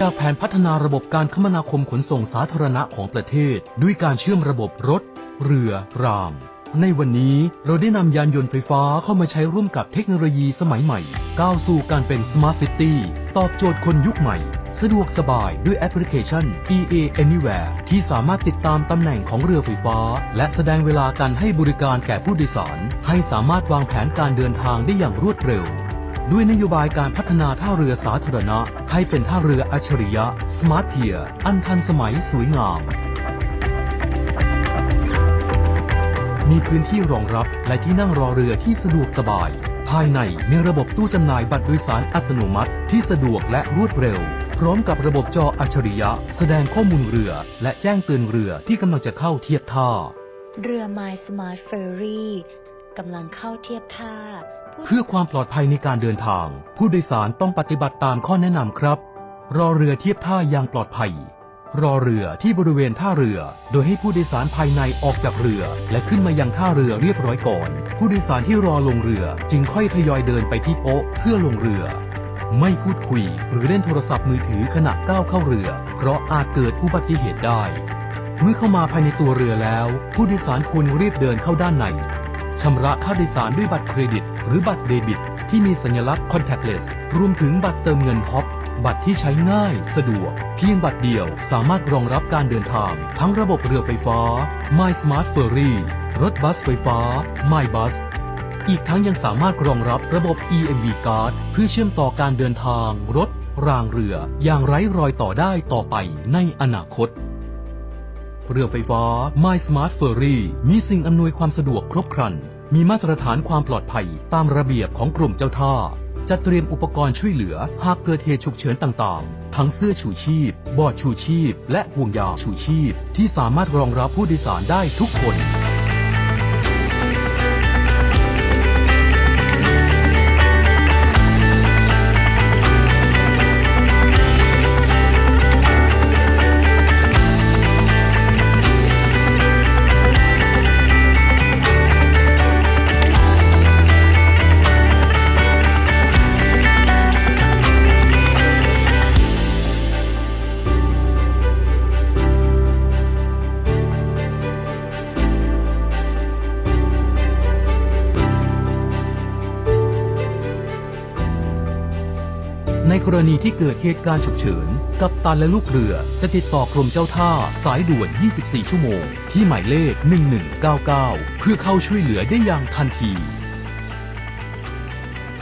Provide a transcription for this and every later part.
จากแผนพัฒนาระบบการคมนาคมขนส่งสาธารณะของประเทศ ด้วยการเชื่อมระบบรถ เรือ ราง ในวันนี้เราได้นำยานยนต์ไฟฟ้าเข้ามาใช้ร่วมกับเทคโนโลยีสมัยใหม่ ก้าวสู่การเป็น Smart City ตอบโจทย์คนยุคใหม่ สะดวกสบายด้วยแอปพลิเคชัน EA Anywhere ที่สามารถติดตามตำแหน่งของเรือไฟฟ้า และแสดงเวลาการให้บริการแก่ผู้โดยสาร ให้สามารถวางแผนการเดินทางได้อย่างรวดเร็ว ด้วยนโยบายการพัฒนาท่าเรือสาธารณะ ให้เป็นท่าเรืออัจฉริยะ Smart Pier อันทันสมัยสวยงาม มีพื้นที่รองรับและที่นั่งรอเรือที่สะดวกสบาย ภายในมีระบบตู้จำหน่ายบัตรโดยสารอัตโนมัติที่สะดวกและรวดเร็ว พร้อมกับระบบจออัจฉริยะ แสดงข้อมูลเรือ และแจ้งเตือนเรือที่กำลังจะเข้าเทียบท่า เรือ My Smart Ferry กำลังเข้าเทียบท่า เพื่อความปลอดภัยในการเดินทาง ผู้โดยสารต้องปฏิบัติตามข้อแนะนำครับ รอเรือเทียบท่าอย่างปลอดภัย รอเรือที่บริเวณท่าเรือ โดยให้ผู้โดยสารภายในออกจากเรือ และขึ้นมายังท่าเรือเรียบร้อยก่อน ผู้โดยสารที่รอลงเรือจึงค่อยทยอยเดินไปที่โป๊ะเพื่อลงเรือ ไม่พูดคุยหรือเล่นโทรศัพท์มือถือขณะก้าวเข้าเรือ เพราะอาจเกิดอุบัติเหตุได้ เมื่อเข้ามาภายในตัวเรือแล้ว ผู้โดยสารควรรีบเดินเข้าด้านใน ชำระค่าโดยสารด้วยบัตรเครดิต หรือบัตรเดบิต ที่มีสัญลักษณ์ contactless รวมถึงบัตรเติมเงินฮอปบัตรที่ใช้ง่าย สะดวก เพียงบัตรเดียวสามารถรองรับการเดินทาง ทั้งระบบเรือไฟฟ้า My Smart Ferry รถบัสไฟฟ้า My Bus อีกทั้งยังสามารถรองรับระบบ EMV Card เพื่อเชื่อมต่อการเดินทาง รถ รางเรือ อย่างไร้รอยต่อได้ต่อไปในอนาคต เรือไฟฟ้า My Smart Ferry มีสิ่งอำนวยความสะดวกครบครัน มีมาตรฐานความปลอดภัยตามระเบียบของกรมเจ้าท่า จัดเตรียมอุปกรณ์ช่วยเหลือ หากเกิดเหตุฉุกเฉินต่างๆ ทั้งเสื้อชูชีพ บอดชูชีพ และห่วงยางชูชีพ ที่สามารถรองรับผู้โดยสารได้ทุกคน ในกรณีที่เกิดเหตุการณ์ฉุกเฉิน กัปตันและลูกเรือจะติดต่อกรมเจ้าท่าสายด่วน 24 ชั่วโมง ที่หมายเลข 1199 เพื่อเข้าช่วยเหลือได้อย่างทันที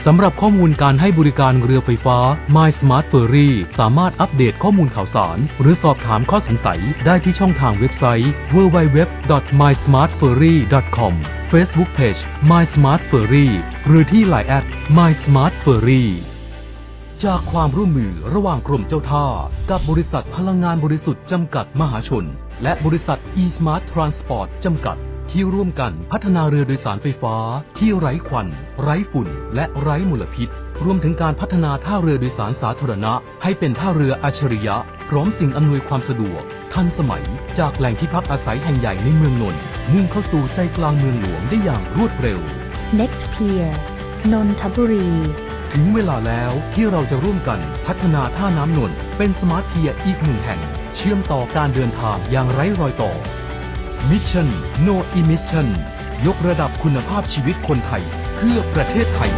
สำหรับข้อมูลการให้บริการเรือไฟฟ้า My Smart Ferry สามารถอัปเดตข้อมูลข่าวสาร หรือสอบถามข้อสงสัยได้ที่ช่องทางเว็บไซต์ www.mysmartferry.com Facebook Page My Smart Ferry หรือที่ Line แอด My Smart Ferry จากความร่วมมือระหว่างกรมเจ้าท่า กับบริษัทพลังงานบริสุทธิ์จำกัดมหาชน และบริษัท e-smart transport จำกัด ที่ร่วมกันพัฒนาเรือโดยสารไฟฟ้า ที่ไร้ควัน ไร้ฝุ่น และไร้มลพิษ รวมถึงการพัฒนาท่าเรือโดยสารสาธารณะ ให้เป็นท่าเรืออัจฉริยะ พร้อมสิ่งอำนวยความสะดวก ทันสมัย จากแหล่งที่พักอาศัยแห่งใหญ่ในเมืองนนท์มุ่งเข้าสู่ใจกลางเมืองหลวงได้อย่างรวดเร็ว Next Pier นนทบุรี ถึงเวลาแล้วที่เราจะร่วมกันพัฒนาท่าน้ำนนท์เป็นสมาร์ทเทียอีกหนึ่งแห่ง เชื่อมต่อการเดินทางอย่างไร้รอยต่อ Mission No Emission ยกระดับคุณภาพชีวิตคนไทย เพื่อประเทศไทย